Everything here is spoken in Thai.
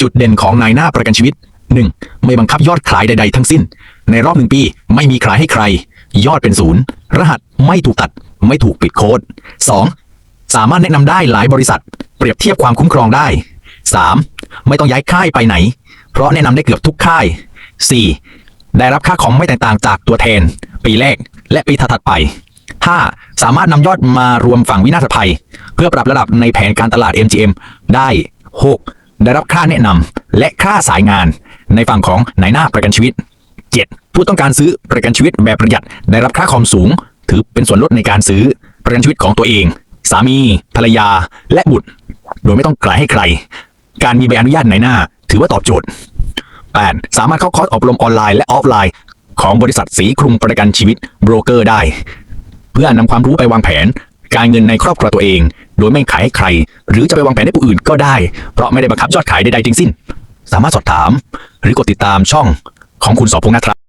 จุดเด่นของนายหน้าประกันชีวิต 1. ไม่บังคับยอดขายใด ๆ ทั้งสิ้น ในรอบหนึ่งปีไม่มีขายให้ใคร ยอดเป็นศูนย์รหัสไม่ถูกตัด ไม่ถูกปิดโค้ด 2. สามารถแนะนำได้หลายบริษัท เปรียบเทียบความคุ้มครองได้ 3. ไม่ต้องย้ายค่ายไปไหน เพราะแนะนำได้เกือบทุกค่าย 4. ได้รับค่าของไม่แตกต่างจากตัวแทน ปีแรก และปีถัดไป 5. สามารถนำยอดมารวมฝั่งวินาศภัย เพื่อปรับระดับในแผนการตลาด MGM ได้ 6. ได้รับค่าแนะนำและค่าสายงาน ในฝั่งของนายหน้าประกันชีวิต 7. ผู้ต้องการซื้อประกันชีวิตแบบประหยัดได้รับค่าคอมสูง ถือเป็นส่วนลดในการซื้อประกันชีวิตของตัวเอง สามี ภรรยา และบุตร โดยไม่ต้องกลายให้ใคร การมีใบอนุญาตนายหน้า ถือว่าตอบโจทย์ 8. สามารถเข้าคอร์สอบรมออนไลน์และออฟไลน์ ของบริษัทสีคลุมประกันชีวิตโบรกเกอร์ได้ เพื่อนำความรู้ไปวางแผน การเงินในครอบครัวตัวเอง โดยไม่ขายให้ใคร หรือจะไปวางแผนให้ผู้อื่นก็ได้ เพราะไม่ได้บังคับยอดขายใดๆทั้งสิ้น สามารถสอบถาม หรือกดติดตามช่องของคุณสอพงษ์นะครับ